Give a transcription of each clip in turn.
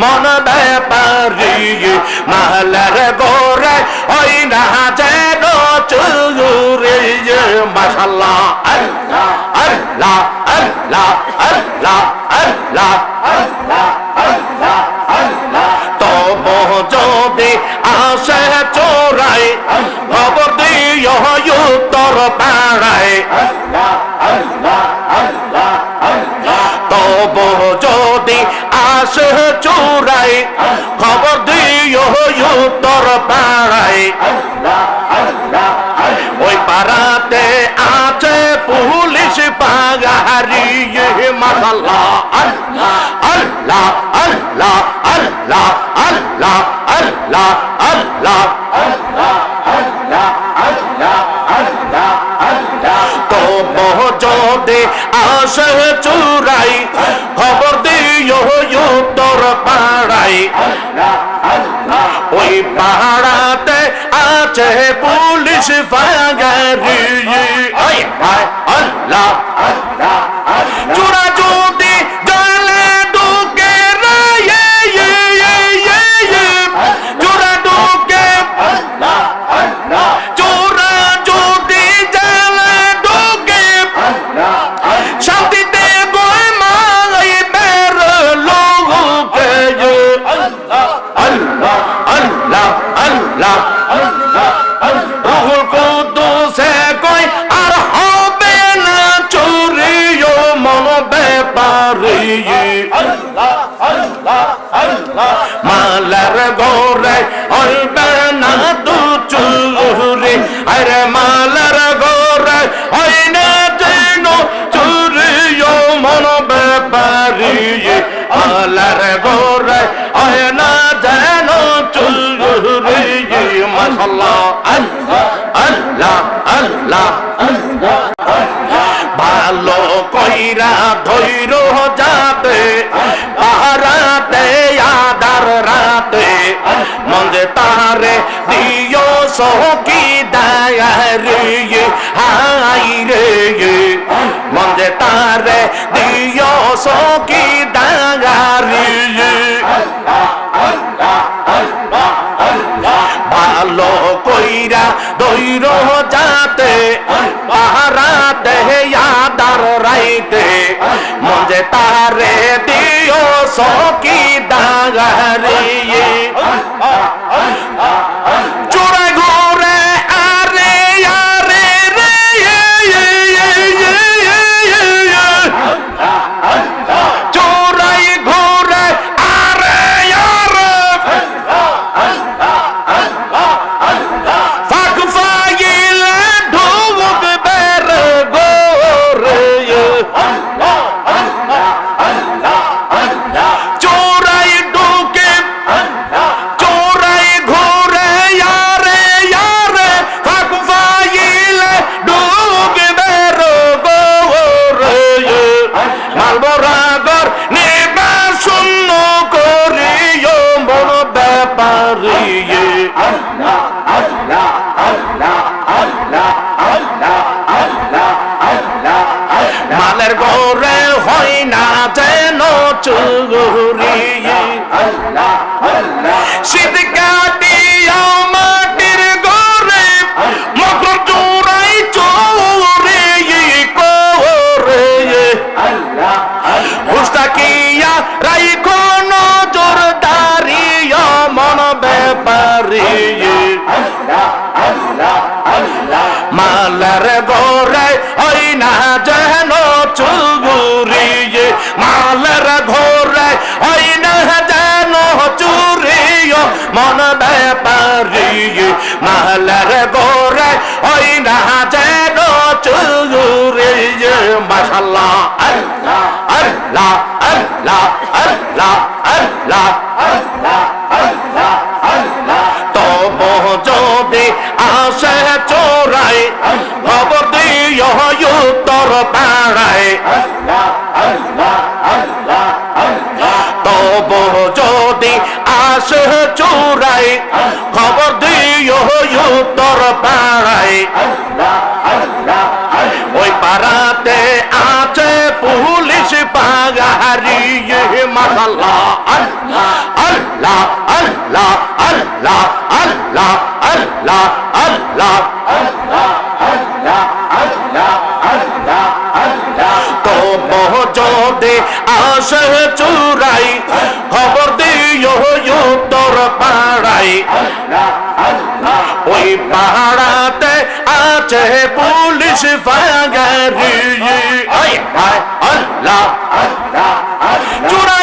মন ব্যাপারি, মালার গোরে ওই না যেন চুরি মাসাল্লাহ আল্লাহ আল্লাহ আল্লাহ আল্লাহ আল্লাহ তব যদি আসে চোরাই খবর দিও উত্তর পাড়ায় আল্লাহ আল্লাহ আল্লাহ আল্লাহ তো যদি আসে চুরাই খবর দিও উত্তর পাড়াই ওই পাহাড়াতে আছে পুলিশ ফাগারি ওই হায় আল্লাহ ব্যাপারি মালার গোরে হইবে না তু চুরি আরে মালার গোরে হয় না যেন চুরিও মন ব্যাপারি। মালার গোরে হয় না যেন চুরি মাসাল্লাহ আল্লাহ আল্লাহ আল্লাহ। ভালো কইরা ধৈর যাতে পাহারাতে আদার রাতে মন্দে তারে দিও সহকি দায়ারে, হাই রে মন্দে তারে দিও সহকি দায়ারে। ভালো তারে দিও সকি দাগারে She think. মন ব্যাপারি মালার গোরে ওই না যেন চুরি মাসাল্লাহ আল্লাহ আল্লাহ আল্লাহ আল্লাহ আল্লাহ তব যদি আসে চোরাই দিও উত্তর পাড়ায় তব উত্তর পাড়ায়। ওই পাড়াতে আছে পুলিশ পাগারি মাসাল্লাহ আল্লাহ আল্লাহ আল্লাহ আল্লাহ আল্লাহ আল্লাহ। তো যদি আসে চুরাই খবর দিও উত্তর পাড়াই ওই পাহাড়াতে আছে পুলিশ ফাগারি আল্লাহ চূড়া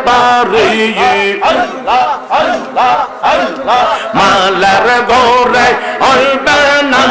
ব্যাপারি মালার গোরে হইবে না